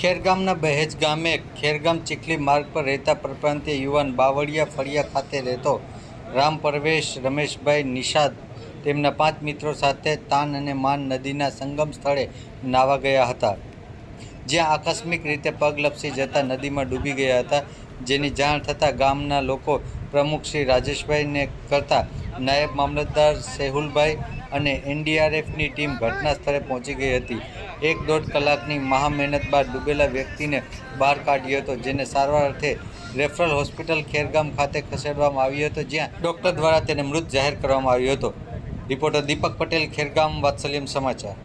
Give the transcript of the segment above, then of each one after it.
ખેરગામના બહેજ ગામે ખેરગામ ચીખલી માર્ગ પર રહેતા પરપ્રાંતીય યુવાન બાવળિયા ફળિયા ખાતે રહેતો રામ પરવેશ રમેશભાઈ નિષાદ તેમના પાંચ મિત્રો સાથે તાન અને માન નદીના સંગમ સ્થળે નાવા ગયા હતા. જ્યાં આકસ્મિક રીતે પગ લપસી જતા નદીમાં ડૂબી ગયા હતા. જેની જાણ થતાં ગામના લોકો પ્રમુખ શ્રી રાજેશભાઈને કરતા નાયબ મામલતદાર સેહુલભાઈ અને એનડીઆરએફની ટીમ ઘટના સ્થળે પહોંચી ગઈ હતી. એક દોઢ કલાકની મહા મહેનત બાદ ડૂબેલા વ્યક્તિને બહાર કાઢ્યો હતો, જેને સારવાર અર્થે રેફરલ હોસ્પિટલ ખેરગામ ખાતે ખસેડવામાં આવ્યો હતો, જ્યાં ડૉક્ટર દ્વારા તેને મૃત જાહેર કરવામાં આવ્યો હતો. રિપોર્ટર દીપક પટેલ, ખેરગામ, વાત્સલ્યમ સમાચાર.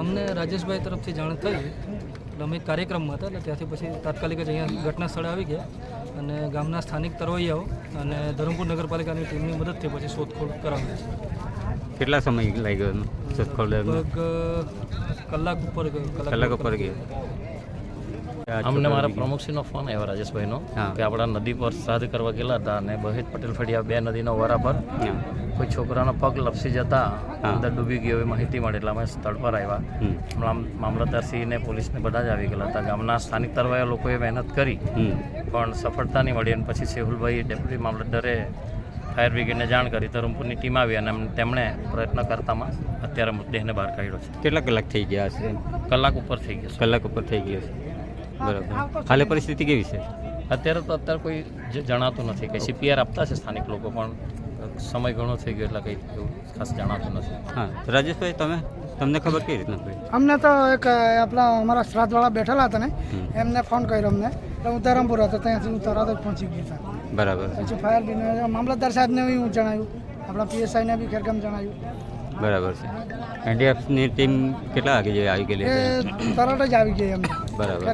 અમને રાજેશભાઈ તરફથી જાણ થઈ. એટલે અમે કાર્યક્રમમાં હતા એટલે ત્યાંથી પછી તાત્કાલિક જ અહીંયા ઘટના સ્થળે આવી ગયા અને ગામના સ્થાનિક તરવૈયાઓ અને ધરમપુર નગરપાલિકાની ટીમની મદદથી પછી શોધખોળ કરાવી. છે કેટલા સમય લાગ્યો ગયો શોધખોળ લગભગ કલાક ઉપર કલાક ઉપર ગયો. અમને મારા. પ્રમુખશ્રીનો ફોન આવ્યો રાજેશભાઈનો. કે આપણા નદી પર શ્રાદ્ધ કરવા ગયેલા હતા અને બહેજ પટેલ ફળિયા બે નદીના વરા પર કોઈ છોકરાનો પગ લપસી જતા અંદર ડૂબી ગયો એવી માહિતી મળી એટલે અમે સ્થળ પર આવ્યા. મામલતદારશ્રીને પોલીસને બધા જ આવી ગયેલા હતા. ગામના સ્થાનિક તરવાયા લોકોએ મહેનત કરી પણ સફળતા નહીં મળી અને પછી સેહુલભાઈ ડેપ્યુટી મામલતદારે ફાયર બ્રિગેડને જાણ કરી ધરમપુરની ટીમ આવી અને તેમણે પ્રયત્ન કરતામાં અત્યારે મૃતદેહને બહાર કાઢ્યો છે. કેટલા કલાક થઈ ગયા હશે? કલાક ઉપર થઈ ગયો છે. કલાક ઉપર થઈ ગયો છે. બરાબર. હાલે પરિસ્થિતિ કેવી છે? અત્યારે તો અત્યારે કોઈ જ જણાતું નથી. કે સીપીઆર આપતા છે સ્થાનિક લોકો પણ સમય ઘણો થઈ ગયો એટલે કંઈ એવું ખાસ જણાતું નથી. હા રાજેશભાઈ તમે? તમને ખબર કેવી રીતના પડી? અમને તો એક આપણા અમારા શ્રાદ્ધવાળા બેઠેલા હતા ને એમને ફોન કર્યો અમને. એટલે હું ધરમપુર હતો ત્યાંથી હું તરત જ પહોંચી ગયો બરાબર. પછી ફાયર બ્રિગેડ મામલતદાર સાહેબને હું જણાવ્યું આપણા પીએસઆઈને બી ખેરગામ જણાવ્યું બરાબર છે. એનડીએફની ટીમ કેટલા વાગે આવી ગયેલી તરત જ આવી ગઈ એમ. બરાબર.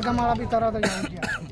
તરત જ આવી ગયા.